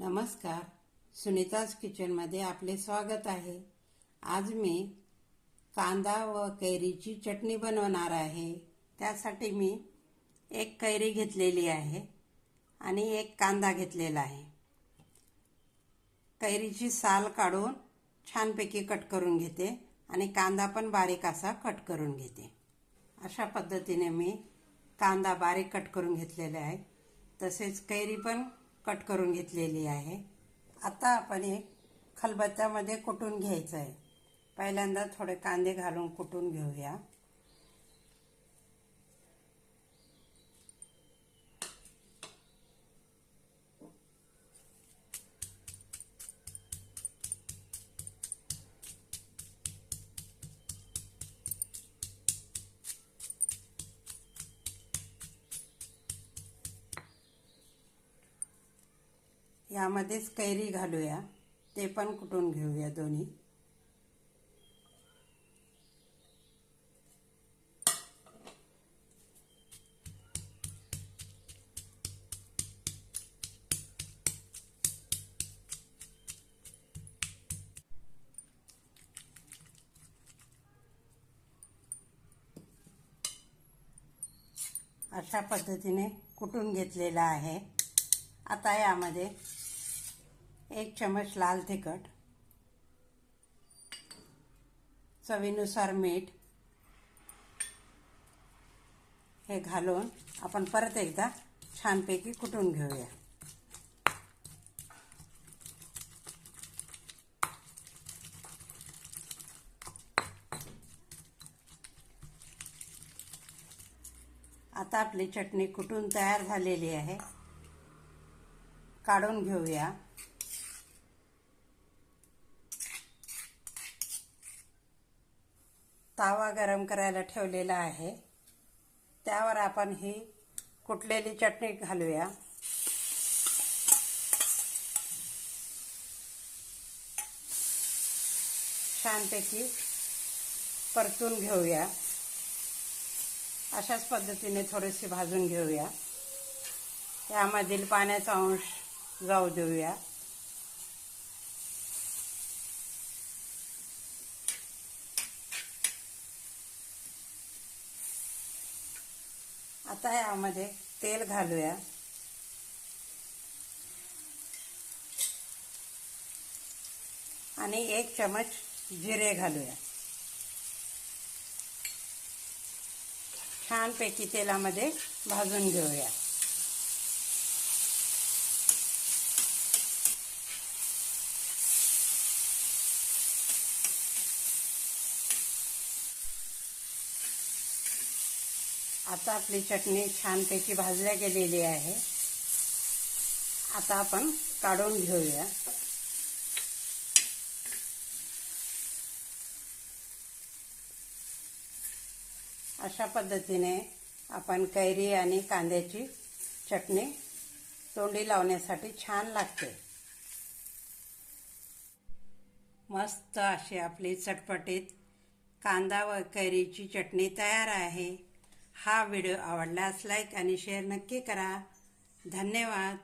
नमस्कार. सुनीताज किचनमध्ये आपले स्वागत आहे. आज मी कांदा व कैरीची चटणी बनवणार आहे. त्यासाठी मी एक कैरी घेतलेली आहे आणि एक कांदा घेतलेला आहे. कैरीची साल काढून छानपैकी कट करून घेते आणि कांदा पण बारीक असा कट करून घेते. अशा पद्धतीने मी कांदा बारीक कट करून घेतलेला आहे. तसेच कैरी पण कट करून घेतलेली आहे. आता आपण एक खलबत्त्यामध्ये कुटून घ्यायचं आहे पहिल्यांदा थोडे कांदे घालून कुटून घेऊया. यामध्येच कैरी घालूया. ते पण कुटून घेऊया दोन्ही. अशा पद्धतीने कुटून घेतलेला आहे. आता यामध्ये एक चमच लाल तिखट चवीनुसार मीठ हे घालून आपण परत एकदा छानपैकी कुटून घेऊया. आता आपली चटणी कुटून तयार झालेली आहे. काढून घेऊया. तावा गरम करायला ठेवलेला आहे. त्यावर आपण ही कुटलेली चटणी घालूया. छानपैकी परतून घेऊया. अशाच पद्धतीने थोडीशी भाजून घेऊया. यामधील पाण्याचा अंश जाऊ देऊया. आता यामध्ये तेल घालूया. आणि एक चमच जिरे घालूया. छानपैकी तेलामध्ये भाजून घेऊया. आता आपली चटणी छानपैकी भाजल्या गेलेली आहे. आता आपण काढून घेऊया. अशा पद्धतीने आपण कैरी आणि कांद्याची चटणी तोंडी लावण्यासाठी छान लागते. मस्त अशी आपली चटपटीत कांदा व कैरीची चटणी तयार आहे. हा व्हिडिओ आवडल्यास लाईक आणि शेअर नक्की करा. धन्यवाद.